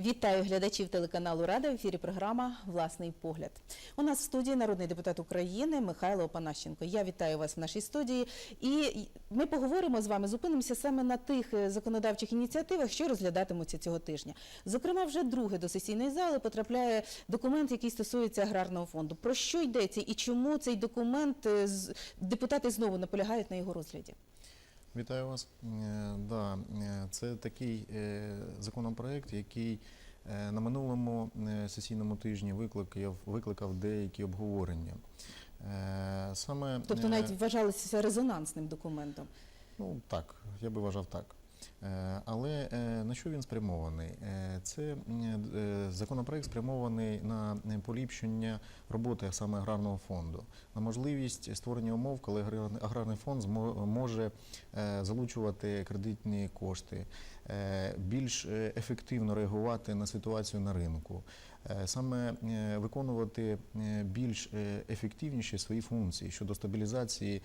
Вітаю глядачів телеканалу Рада. В ефірі програма Власний погляд. У нас в студії народний депутат України Михайло Опанащенко. Я вітаю вас в нашій студії. І ми поговоримо з вами, зупинимося саме на тих е, законодавчих ініціативах, що розглядатимуться цього тижня. Зокрема, вже друге до сесійної зали потрапляє документ, який стосується аграрного фонду. Про що йдеться і чому цей документ е, депутати знову наполягають на його розгляді? Вітаю вас. Е, Да, е, це такий е, законопроект, який на минулому сесійному тижні викликав, викликав деякі обговорення. Саме Тобто навіть вважалося резонансним документом. Ну так, я би вважав так. Е, Але е, на що він спрямований? Е, Це законопроект спрямований на поліпшення роботи саме аграрного фонду, на можливість створення умов, коли аграрний- фонд може залучувати кредитні кошти, більш ефективно реагувати на ситуацію на ринку, саме виконувати більш ефективніші свої функції щодо стабілізації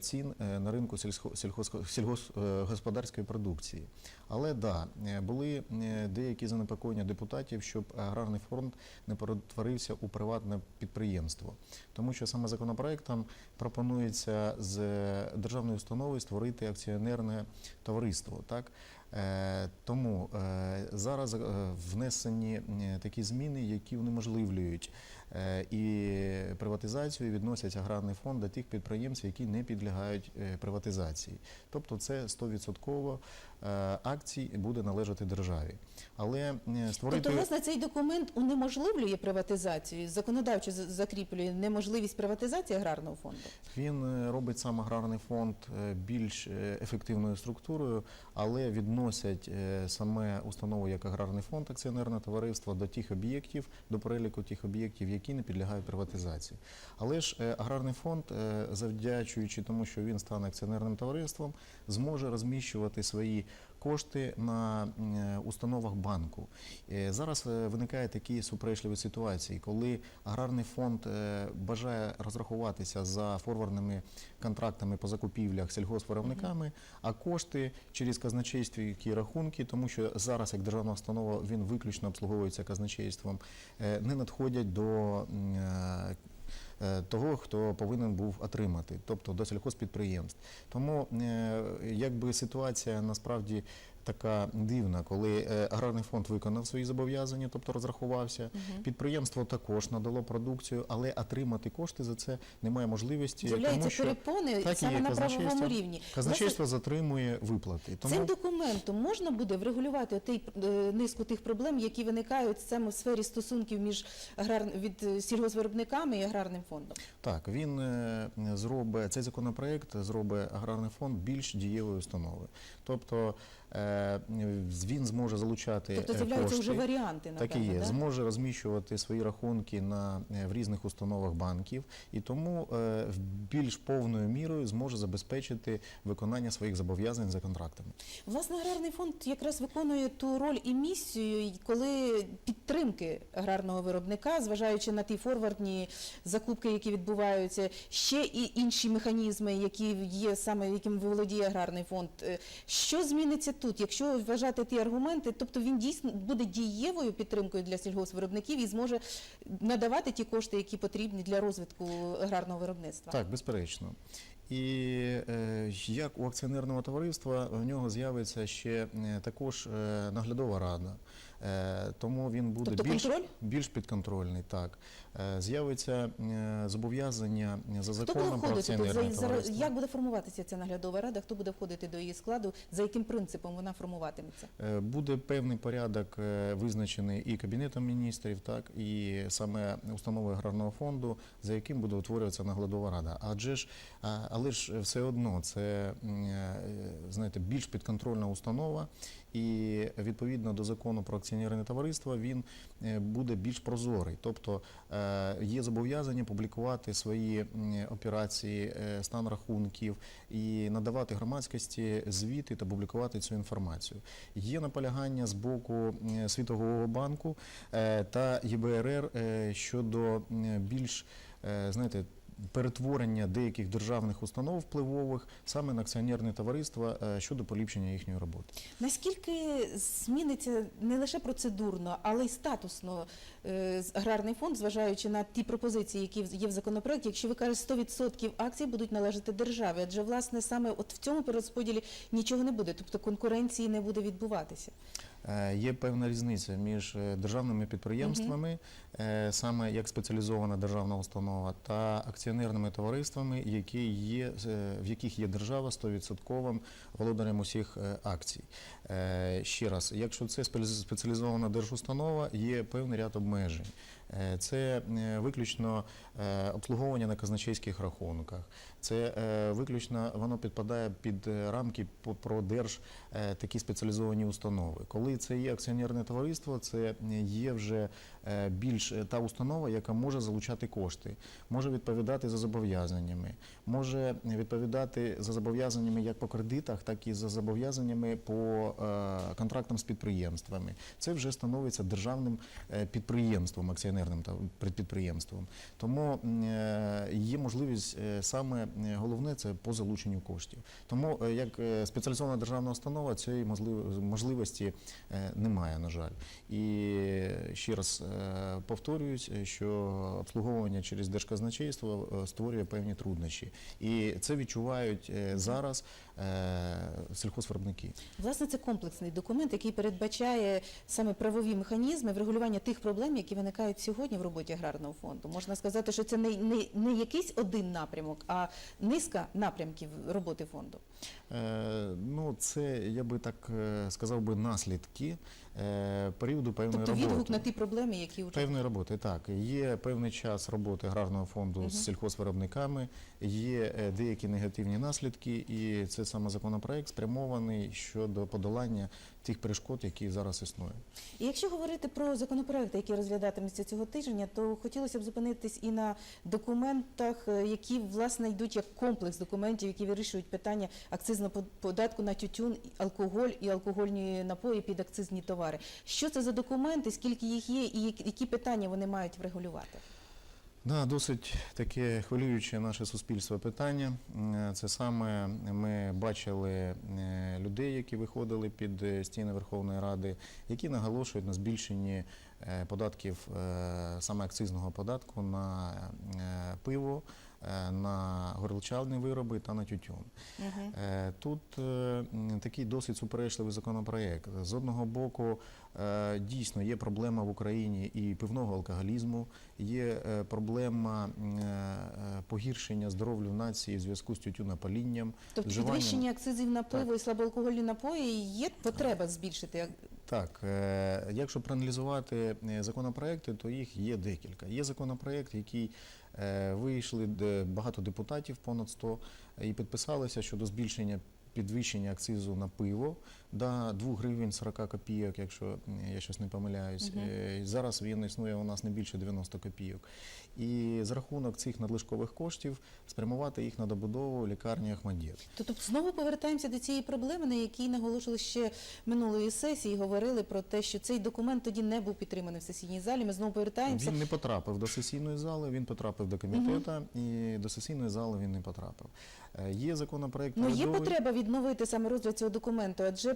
цін е, на ринку сільгосподарської продукції. Але да, е, були е, деякі занепокоєння депутатів, щоб аграрний фонд не перетворився у приватне підприємство, тому що саме законопроектом пропонується з державної установи створити акціонерне товариство. Так Е, тому е, зараз е, внесені е, такі зміни, які унеможливлюють е, і приватизацію, і відносять аграрний фонд до тих підприємств, які не підлягають е, приватизації. Тобто це 100% е, акцій буде належати державі. Але е, створити Тобто, власне, цей документ унеможливлює приватизацію, законодавчо закріплює неможливість приватизації аграрного фонду. Він е, робить сам аграрний фонд е, більш е, ефективною структурою, але відносять е, саме установу як аграрний фонд, акціонерне товариство до тих об'єктів, до переліку тих об'єктів, які не підлягають приватизації. Але ж е, аграрний фонд, е, завдячуючи тому, що він стане акціонерним товариством, зможе розміщувати свої кошти на е, установах банку. Е, Зараз е, виникає такі суперечливі ситуації, коли аграрний фонд бажає розрахуватися за форвардними контрактами по закупівлях сільгоспвиробниками, а кошти через казначейські рахунки, тому що зараз як державна установа він виключно обслуговується казначейством, не надходять до того, хто повинен був отримати, тобто до сільхозпідприємств. Тому е, якби ситуація насправді така дивна, коли е, аграрний фонд виконав свої зобов'язання, тобто розрахувався. Підприємство також надало продукцію, але отримати кошти за це немає можливості. З'являються перепони так саме є, на правовому рівні. Казначейство затримує виплати. Тому Цим документом можна буде врегулювати той е, низку тих проблем, які виникають саме в сфері стосунків між аграр... від е, сільгоспвиробниками і аграрним фондом. Так, він зробить цей законопроект зробить аграрний фонд більш дієвою установою. Тобто він зможе залучати Тобто е, з'являються вже варіанти, Так і є, да? зможе розміщувати свої рахунки на е, в різних установах банків, і тому е, в більш повною мірою зможе забезпечити виконання своїх зобов'язань за контрактами. Власне, аграрний фонд якраз виконує ту роль і місію, коли підтримки аграрного виробника, зважаючи на ті форвардні закупки, які відбуваються, ще і інші механізми, які є саме яким володіє аграрний фонд. Е, Що зміниться тут, якщо вважати ті аргументи, тобто він дійсно буде дієвою підтримкою для сільгоспвиробників і зможе надавати ті кошти, які потрібні для розвитку аграрного виробництва. Так, безперечно. І е, як у акціонерного товариства в нього з'явиться ще е, також е, наглядова рада. Е, тому він буде Тобто більш, контроль? більш підконтрольний. Так. Е, з'явиться е, зобов'язання за законом про за- товариство. як буде формуватися ця наглядова рада? Хто буде входити до її складу? За яким принципом вона формуватиметься? Буде певний порядок визначений і Кабінетом міністрів, так і саме установою аграрного фонду, за яким буде утворюватися наглядова рада. Адже ж, але ж все одно це знаєте, більш підконтрольна установа, і відповідно до закону про акціонерне товариство він е, буде більш прозорий. Тобто е, є зобов'язання публікувати свої операції, е, стан рахунків і надавати громадськості звіти та публікувати цю інформацію. Є наполягання з боку Світового банку та ЄБРР щодо більш знаєте, перетворення деяких державних установ впливових саме на акціонерні товариства е, щодо поліпшення їхньої роботи. Наскільки зміниться не лише процедурно, але й статусно е, аграрний фонд, зважаючи на ті пропозиції, які є в законопроекті, якщо ви кажете, 100% акцій будуть належати державі, адже власне саме от в цьому перерозподілі нічого не буде, тобто конкуренції не буде відбуватися. Е, Є певна різниця між е, державними підприємствами, е, саме як спеціалізована державна установа, та акціонерними товариствами, які є, в яких є держава 100% володарем усіх акцій. Ще раз, якщо це спеціалізована держустанова, є певний ряд обмежень. Е, Це е, виключно е, обслуговування на казначейських рахунках. Це виключно воно підпадає під рамки про держ такі спеціалізовані установи. Коли це є акціонерне товариство, це є вже більш та установа, яка може залучати кошти, може відповідати за зобов'язаннями, може відповідати за зобов'язаннями як по кредитах, так і за зобов'язаннями по контрактам з підприємствами. Це вже становиться державним підприємством, акціонерним підприємством. Тому е, є можливість е, саме е, головне це по залученню коштів. Тому як спеціалізована державна установа цієї можлив- можливості немає, на жаль. І ще раз повторююсь, що обслуговування через держказначейство створює певні труднощі, і це відчувають зараз сільхозвиробники. Власне, це комплексний документ, який передбачає саме правові механізми врегулювання тих проблем, які виникають сьогодні в роботі аграрного фонду. Можна сказати, що це не, не, не якийсь один напрямок, а низка напрямків роботи фонду. Е, Ну, це я би так е, сказав би наслідки періоду певної Тобто відгук на ті проблеми, які вже Певної роботи, так. Є певний час роботи аграрного фонду Мгм. з сільхозвиробниками, є е, деякі негативні наслідки, і це саме законопроект спрямований щодо подолання тих перешкод, які зараз існують. І якщо говорити про законопроекти, які розглядатимуться цього тижня, то хотілося б зупинитись і на документах, е, які власне йдуть як комплекс документів, які вирішують питання акцизного под- податку на тютюн, алкоголь і алкогольні напої під акцизні товари. Що це за документи, скільки їх є, і які- питання вони мають врегулювати? Да, досить таке хвилююче наше суспільство питання. Це саме ми бачили е, людей, які виходили під е, стіни Верховної Ради, які наголошують на збільшенні податків е, саме акцизного податку на е, пиво, е, на горілчані вироби та на тютюн. Угу. Е, Тут е, такий досить суперечливий законопроект. З одного боку, е, дійсно є проблема в Україні і пивного алкоголізму, є е, проблема е, погіршення здоров'я нації в зв'язку з тютюнопалінням. Тобто підвищення акцизів на пиво і слабоалкогольні напої є потреба збільшити. Так, е, якщо проаналізувати е, законопроекти, то їх є декілька. Є законопроект, який е, вийшли багато депутатів, понад 100, і підписалися щодо збільшення підвищення акцизу на пиво до 2 гривень 40 копійок, якщо я щось не помиляюсь. Е, Зараз він існує у нас не більше 90 копійок. І за рахунок цих надлишкових коштів спрямувати їх на добудову лікарні Ахмадєт. Тобто знову повертаємося до цієї проблеми, на якій наголошували ще минулої сесії, говорили про те, що цей документ тоді не був підтриманий в сесійній залі. Ми знову повертаємося. Він не потрапив до сесійної зали, він потрапив до комітету, і до сесійної зали він не потрапив. Е, Є законопроект Ну є потреба відновити саме розгляд цього документу, адже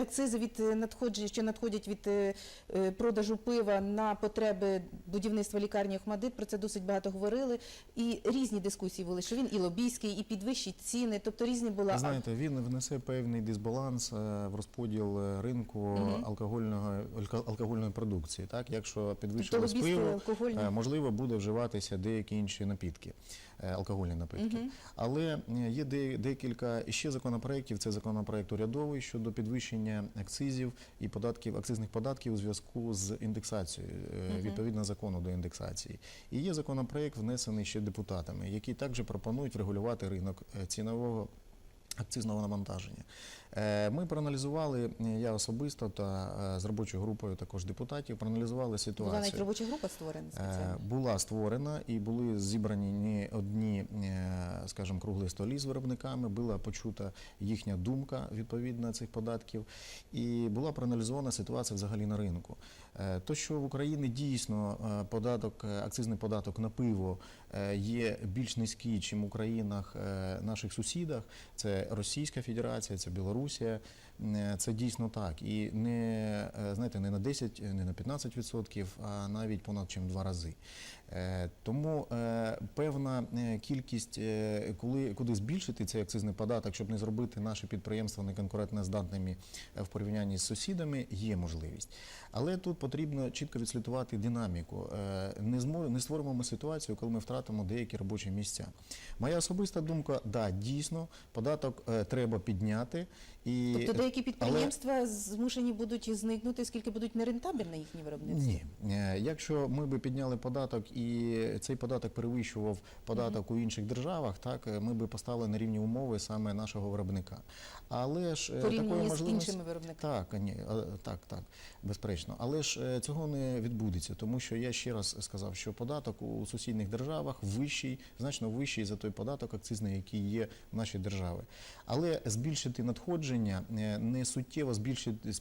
акцизи від е, надходження, що надходять від е, е, продажу пива на потреби будівництва лікарні Охмадит, про це досить багато говорили. І різні дискусії були, що він і лобійський, і підвищить ціни, тобто різні були. Знаєте, він внесе певний дисбаланс е, в розподіл е, ринку алкогольного алкогольної продукції. Так, якщо тобто підвищилось пиво, е, можливо, буде вживатися деякі інші напітки, е, алкогольні напитки. Але е, є де- декілька ще законопроєктів. Це законопроект урядовий щодо підвищення акцизів і податків, акцизних податків у зв'язку з індексацією, е, відповідно закону до індексації. І є законопроект, внесений ще депутатами, які також пропонують врегулювати ринок е, цінового. Акцизного навантаження. Е, Ми проаналізували, е, я особисто та е, з робочою групою також депутатів, проаналізували Була ситуацію. навіть робоча група створена спеціально. була створена і були зібрані не одні, скажімо, круглі столі з виробниками, була почута їхня думка відповідно цих податків, і була проаналізована ситуація взагалі на ринку. То, що в Україні дійсно податок, акцизний податок на пиво є більш низький, ніж у країнах наших сусідах, це Російська Федерація, це Білорусія. Е, Це дійсно так. І не, е, знаєте, не на 10, не на 15%, а навіть понад чим два рази. Е, Тому певна кількість, коли куди збільшити цей акцизний податок, щоб не зробити наші підприємства неконкурентноздатними в порівнянні з сусідами, є можливість. Але тут потрібно чітко відслідкувати динаміку. Не змо- не створимо ми ситуацію, коли ми втратимо деякі робочі місця. Моя особиста думка, да, дійсно, податок треба підняти. І Тобто деякі підприємства змушені будуть зникнути, оскільки будуть нерентабельне їхнє виробництво? Ні, Е, якщо ми би підняли податок і цей податок перевищував податок у інших державах, так е, ми би поставили на рівні умови саме нашого виробника. Але ж е, такої Порівняно з іншими виробниками. так, ні, так, так, безперечно. Але ж цього не відбудеться, тому що я ще раз сказав, що податок у сусідніх державах вищий, значно вищий за той податок акцизний, який є в нашій державі. Але збільшити надходження, е, не суттєво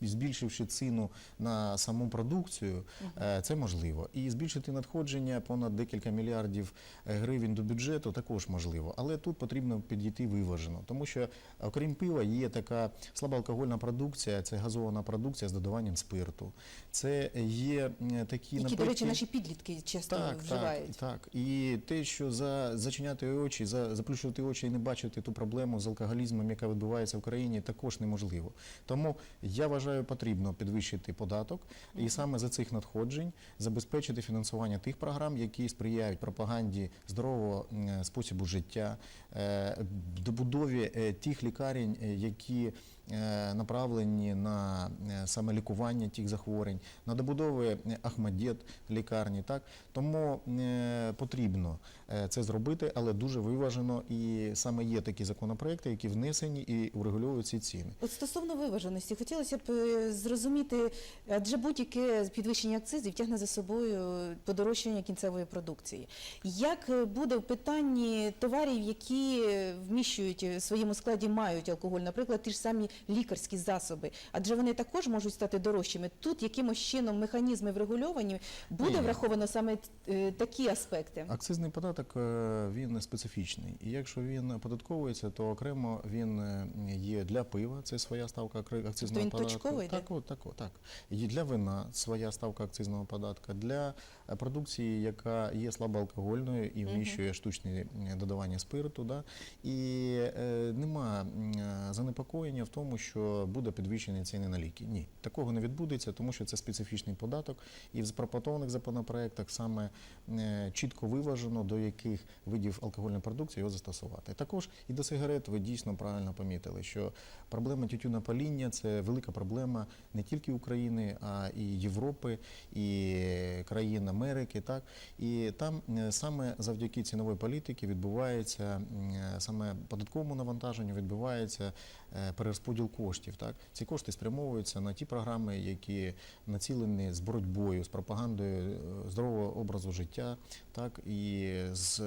збільшивши ціну на саму продукцію, е, це можливо. І збільшити надходження понад декілька мільярдів е, гривень до бюджету також можливо. Але тут потрібно підійти виважено, тому що окрім пива є така слабоалкогольна продукція, це газована продукція з додаванням спирту. Це є такі Які, до речі, наші підлітки часто так, вживають. Так, так. І те, що за зачиняти очі, за заплющувати очі і не бачити ту проблему з алкоголізмом, яка відбувається в країні, також неможливо. Тому я вважаю, потрібно підвищити податок і саме за цих надходжень забезпечити фінансування тих програм, які сприяють пропаганді здорового спосібу способу життя, е, добудові е, тих лікарень, е, які е, направлені на е, саме лікування тих захворювань, на добудови е, Ахмадєт лікарні. Так? Тому е, потрібно е, це зробити, але дуже виважено. І саме є такі законопроекти, які внесені і врегульовують ці ціни. От стосовно виваженості, хотілося б е, зрозуміти, адже будь-яке підвищення акцизів тягне за собою подорожчання кінцевої продукції. Як е, буде в питанні товарів, які е, вміщують в своєму складі мають алкоголь, наприклад, ті ж самі лікарські засоби, адже вони також можуть стати дорожчими. Тут якимось чином механізми врегульовані, буде Ні. враховано саме е, такі аспекти. Акцизний податок е, він специфічний, і якщо він оподатковується, то окремо він е, є для пива, це своя ставка акри- акцизного він податку. точковий, так, от, так, от, так. І для вина своя ставка акцизного податку, для продукції, яка є слабоалкогольною і вміщує штучні е, додавання спирту. Да? І е, нема е, занепокоєння в тому, що буде підвищення ціни на ліки. Ні, такого не відбудеться, тому що це специфічний податок, і в запропонованих законопроектах саме е, чітко виважено, до яких видів алкогольної продукції його застосувати. Також і до сигарет ви дійсно правильно помітили, що проблема тютюнопаління – це велика проблема не тільки України, а і Європи, і країн Америки. Так? І там е, саме завдяки цінової політики відбувається е, саме податковому навантаженню, відбувається е, перерозподіл коштів. Так? Ці кошти спрямовуються на ті програми, які націлені з боротьбою, з пропагандою здорового образу життя, так і з,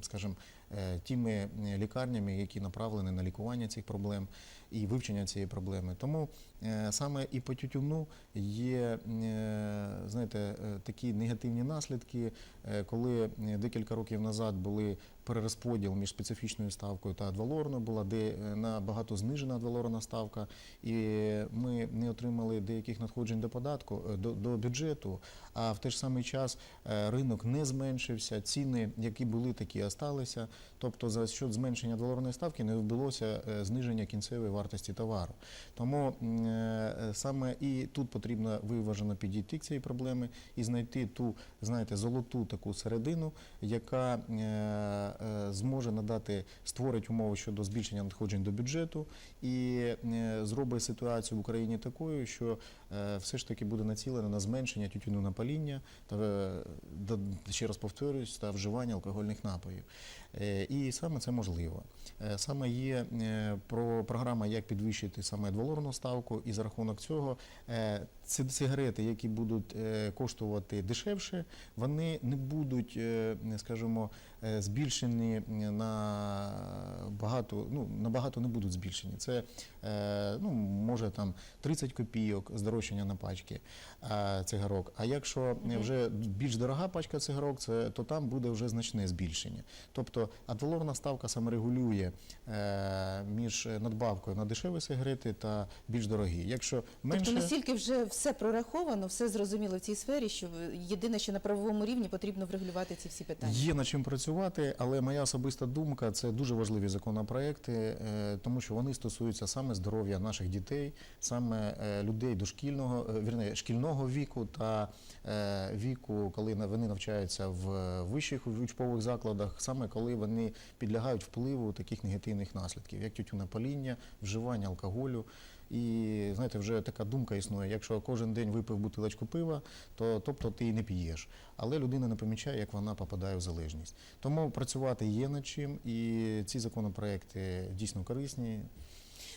скажімо, тими лікарнями, які направлені на лікування цих проблем і вивчення цієї проблеми. Тому е, саме і по тютюну є е, знаєте, е, такі негативні наслідки, коли декілька років назад були перерозподіл між специфічною ставкою та адвалорною була, де набагато знижена адвалорна ставка, і ми не отримали деяких надходжень до податку до, до бюджету. А в той ж самий час ринок не зменшився, ціни, які були, такі осталися. Тобто за счет зменшення адвалорної ставки не відбулося е, зниження кінцевої вартості товару. Тому е, саме і тут потрібно виважено підійти к цієї проблеми і знайти ту, знаєте, золоту таку середину, яка е, е, зможе надати, створить умови щодо збільшення надходжень до бюджету і зробить ситуацію в Україні такою, що все ж таки буде націлено на зменшення тютюну паління та ще раз повторюсь, та вживання алкогольних напоїв. І саме це можливо. Саме є про програма, як підвищити саме дволорну ставку, і за рахунок цього е, сигарети, які будуть е, коштувати дешевше, вони не будуть, е, скажімо, е, збільшені на багато, ну, набагато не будуть збільшені. Це ну, може там 30 копійок здорожчання на пачки цигарок. А якщо вже більш дорога пачка цигарок, це, то там буде вже значне збільшення. Тобто адвалорна ставка саморегулює між надбавкою на дешеві сигарети та більш дорогі. Якщо менше... Тобто настільки вже все прораховано, все зрозуміло в цій сфері, що єдине, що на правовому рівні потрібно врегулювати ці всі питання. Є над чим працювати, але моя особиста думка це дуже важливі законопроекти, е, тому що вони стосуються саме здоров'я наших дітей, саме е, людей дошкільного, е, вірне, шкільного віку та віку, коли вони навчаються в вищих учбових закладах, саме коли вони підлягають впливу таких негативних наслідків, як тютюнопаління, вживання алкоголю. І знаєте, вже така думка існує. Якщо кожен день випив бутилочку пива, то тобто ти і не п'єш. Але людина не помічає, як вона попадає в залежність. Тому працювати є над чим, і ці законопроекти дійсно корисні.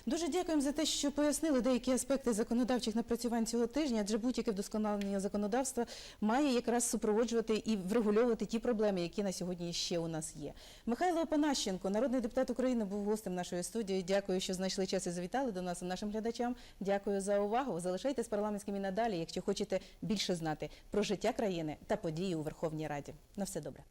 Дуже дякуємо за те, що пояснили деякі аспекти законодавчих напрацювань цього тижня, адже будь-яке вдосконалення законодавства має якраз супроводжувати і врегульовувати ті проблеми, які на сьогодні ще у нас є. Михайло Панащенко, народний депутат України, був гостем нашої студії. Дякую, що знайшли час і завітали до нас і нашим глядачам. Дякую за увагу. Залишайтесь парламентськими і надалі, якщо хочете більше знати про життя країни та події у Верховній Раді. На все добре.